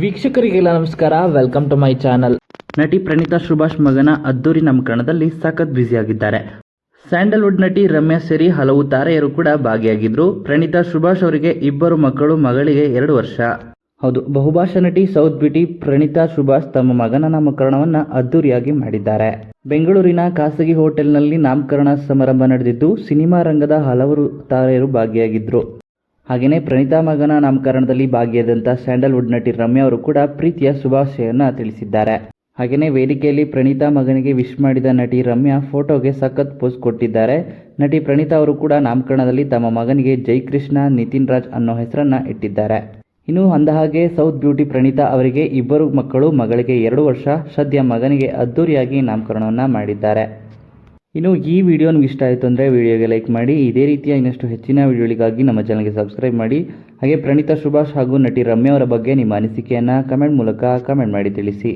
ವೀಕ್ಷಕರಿಗೆಲ್ಲ ನಮಸ್ಕಾರ. Welcome to my channel ನಟಿ ಪ್ರಣೀತಾ ಸುಭಾಷ್ ಮಗನ ಅದ್ದೂರಿ ನಾಮಕರಣದಲ್ಲಿ ಸಖತ್ ಬ್ಯುಸಿಯಾಗಿದ್ದಾರೆ ಸ್ಯಾಂಡಲ್ವುಡ್ ನಟಿ ರಮ್ಯಾ ಸೇರಿ ಹಲವು ತಾರೆಯರು ಕೂಡ ಭಾಗಿಯಾಗಿದ್ರು. ಪ್ರಣೀತಾ ಸುಭಾಷ್ ಅವರಿಗೆ ಇಬ್ಬರು ಮಕ್ಕಳು ಮಗಳಿಗೆ ಎರಡು ವರ್ಷ. ಹೌದು ಬಹುಭಾಷಾ ನಟಿ ಸೌತ್ ಬಿಟಿ ಪ್ರಣೀತಾ ಸುಭಾಷ್ ತಮ್ಮ ಮಗನ ನಾಮಕರಣವನ್ನು ಅದ್ದೂರಿಯಾಗಿ ಮಾಡಿದ್ದಾರೆ. ಬೆಂಗಳೂರಿನ ಖಾಸಗಿ ಹೋಟೆಲ್ನಲ್ಲಿ ನಾಮಕರಣ ಸಮಾರಂಭ ನಡೆದಿದ್ದು ಸಿನಿಮಾ ರಂಗದ ಹಲವರು ತಾರೆಯರು ಭಾಗಿಯಾಗಿದ್ರು. ಹಾಗೆಯೇ ಪ್ರಣೀತಾ ಮಗನ ನಾಮಕರಣದಲ್ಲಿ ಭಾಗಿಯಾದಂಥ ಸ್ಯಾಂಡಲ್ವುಡ್ ನಟಿ ರಮ್ಯಾ ಅವರು ಕೂಡ ಪ್ರೀತಿಯ ಶುಭಾಶಯವನ್ನು ತಿಳಿಸಿದ್ದಾರೆ. ಹಾಗೆಯೇ ವೇದಿಕೆಯಲ್ಲಿ ಪ್ರಣೀತಾ ಮಗನಿಗೆ ವಿಶ್ ಮಾಡಿದ ನಟಿ ರಮ್ಯಾ ಫೋಟೋಗೆ ಸಖತ್ ಪೋಸ್ ಕೊಟ್ಟಿದ್ದಾರೆ. ನಟಿ ಪ್ರಣೀತಾ ಅವರು ಕೂಡ ನಾಮಕರಣದಲ್ಲಿ ತಮ್ಮ ಮಗನಿಗೆ ಜೈ ಕೃಷ್ಣ, ನಿತಿನ್ ರಾಜ್ ಅನ್ನೋ ಹೆಸರನ್ನ ಇಟ್ಟಿದ್ದಾರೆ. ಇನ್ನು ಅಂದಹಾಗೆ ಸೌತ್ ಬ್ಯೂಟಿ ಪ್ರಣೀತಾ ಅವರಿಗೆ ಇಬ್ಬರು ಮಕ್ಕಳು ಮಗಳಿಗೆ ಎರಡು ವರ್ಷ, ಸದ್ಯ ಮಗನಿಗೆ ಅದ್ದೂರಿಯಾಗಿ ನಾಮಕರಣವನ್ನ ಮಾಡಿದ್ದಾರೆ. ಇನ್ನು ಈ ವಿಡಿಯೋ ನಿಮ್ಗೆ ಇಷ್ಟ ಆಯಿತು ಅಂದರೆ ವಿಡಿಯೋಗೆ ಲೈಕ್ ಮಾಡಿ, ಇದೇ ರೀತಿಯ ಇನ್ನಷ್ಟು ಹೆಚ್ಚಿನ ವಿಡಿಯೋಗಳಿಗಾಗಿ ನಮ್ಮ ಚಾನಲ್ಗೆ ಸಬ್ಸ್ಕ್ರೈಬ್ ಮಾಡಿ. ಹಾಗೆ ಪ್ರಣೀತಾ ಸುಭಾಷ್ ಹಾಗೂ ನಟಿ ರಮ್ಯಾ ಅವರ ಬಗ್ಗೆ ನಿಮ್ಮ ಅನಿಸಿಕೆಯನ್ನು ಕಮೆಂಟ್ ಮೂಲಕ ಕಮೆಂಟ್ ಮಾಡಿ ತಿಳಿಸಿ.